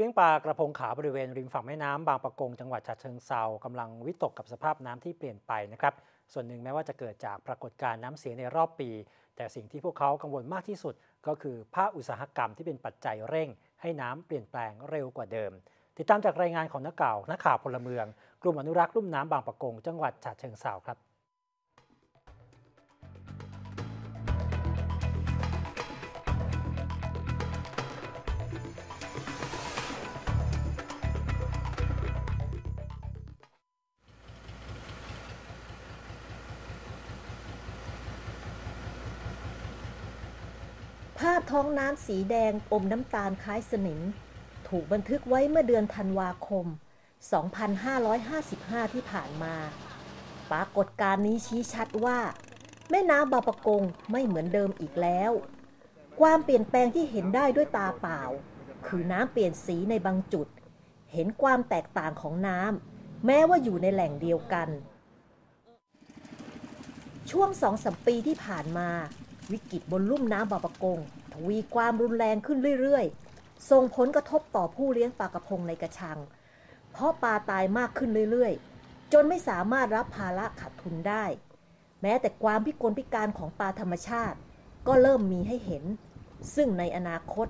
เลี้ยงปลากระพงขาวบริเวณริมฝั่งแม่น้ำบางปะกงจังหวัดฉะเชิงเซากำลังวิตกกับสภาพน้ำที่เปลี่ยนไปนะครับ ส่วนหนึ่งแม้ว่าจะเกิดจากปรากฏการณ์น้ำเสียในรอบปี แต่สิ่งที่พวกเขากังวลมากที่สุด ก็คือภาคอุตสาหกรรมที่เป็นปัจจัยเร่ง ให้น้ำเปลี่ยนแปลงเร็วกว่าเดิม ติดตามจากรายงานของนักข่าวนักข่าวพลเมือง กลุ่มอนุรักษ์ลุ่มน้ำบางปะกง จังหวัดฉะเชิงเซาครับ ภาพท้องน้ำสีแดงอมน้ำตาลคล้ายสนิม ถูกบันทึกไว้เมื่อเดือนธันวาคม 2555 ที่ผ่านมา ปรากฏการณ์นี้ชี้ชัดว่า แม่น้ำบาปะกงไม่เหมือนเดิมอีกแล้ว ความเปลี่ยนแปลงที่เห็นได้ด้วยตาเปล่า คือน้ำเปลี่ยนสีในบางจุด เห็นความแตกต่างของน้ำแม้ว่าอยู่ในแหล่งเดียวกัน ช่วงสองสมปีที่ผ่านมา วิกฤตบนลุ่มน้ำบาปะกงทวีความรุนแรงขึ้นเรื่อยๆ ส่งผลกระทบต่อผู้เลี้ยงปลากระพงในกระชัง เพราะปลาตายมากขึ้นเรื่อยๆ จนไม่สามารถรับภาระขาดทุนได้ แม้แต่ความพิกลพิการของปลาธรรมชาติ ก็เริ่มมีให้เห็น ซึ่งในอนาคต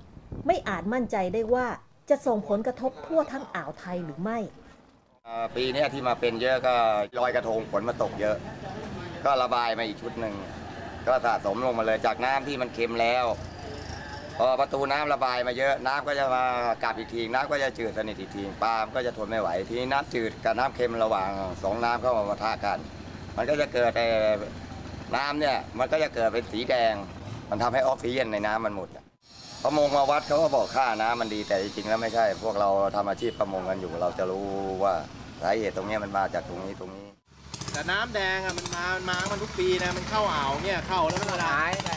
ไม่อาจมั่นใจได้ว่าจะส่งผลกระทบทั่วทั้งอ่าวไทยหรือไม่ ปีนี้ที่มาเป็นเยอะก็ลอยกระทงฝนมาตกเยอะ ก็ระบายมาอีกชุดหนึ่ง ก็สะสมลงมาเลยจากน้ำที่มันเค็มแล้วพอประตูน้ำระบายมาเยอะน้ำก็จะมากลับอีกทีน้ำก็จะจืดสนิทอีกทีปลามันก็จะทนไม่ไหว ทีนี้น้ำจืดกับน้ำเค็มระหว่างสองน้ำเข้ามาปะทะกัน มันก็จะเกิดไอ้น้ำเนี่ยมันก็จะเกิดเป็นสีแดง มันทำให้ออกซิเจนในน้ำมันหมดอะประมงมาวัดเขาก็บอกค่าน้ำมันดีแต่จริงๆแล้วไม่ใช่ พวกเราทำอาชีพประมงกันอยู่ เราจะรู้ว่าสาเหตุตรงเนี้ยมันมาจากตรงนี้ตรงนี้ แต่น้ำแดงอะมันมามันมามันทุกปีนะมันเข้าอ่าวเนี่ยเข้าแล้วมันหายไป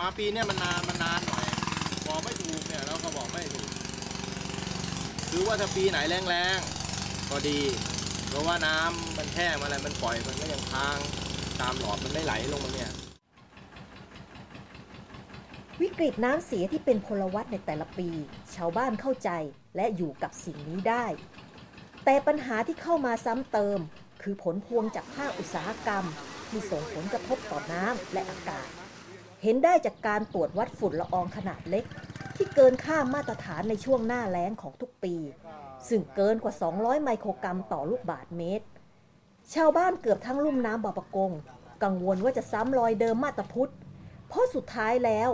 มาปีเนี่ยมันนานมันนานหน่อยบอกไม่ถูกเนี่ยเราก็บอกไม่ถูกคือว่าถ้าปีไหนแรงๆก็ดีเพราะว่าน้ำมันแห้งมาอะไรมันปล่อยมันก็ยังค้างตามหลอดมันไม่ไหลลงมาเนี่ย วิกฤตน้ำเสียที่เป็นพลวัตในแต่ละปี ชาวบ้านเข้าใจและอยู่กับสิ่งนี้ได้ แต่ปัญหาที่เข้ามาซ้ำเติม คือผลพวงจากภาคอุตสาหกรรม ที่ส่งผลกระทบต่อน้ำและอากาศ เห็นได้จากการตรวจวัดฝุ่นละอองขนาดเล็ก ที่เกินค่ามาตรฐานในช่วงหน้าแล้งของทุกปี ซึ่งเกินกว่า 200 ไมโครกรัมต่อลูกบาศก์เมตร ชาวบ้านเกือบทั้งลุ่มน้ำบางปะกง กังวลว่าจะซ้ำรอยเดิมมาตรพุทธเพราะสุดท้ายแล้ว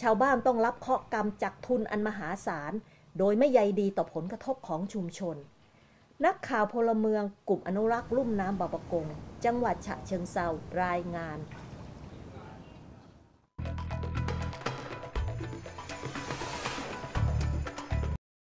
ชาวบ้านต้องรับเคราะห์กรรมจากทุนอันมหาศาล โดยไม่ใยดีต่อผลกระทบของชุมชน นักข่าวพลเมืองกลุ่มอนุรักษ์ลุ่มน้ำบาปะกง จังหวัดฉะเชิงเซารายงาน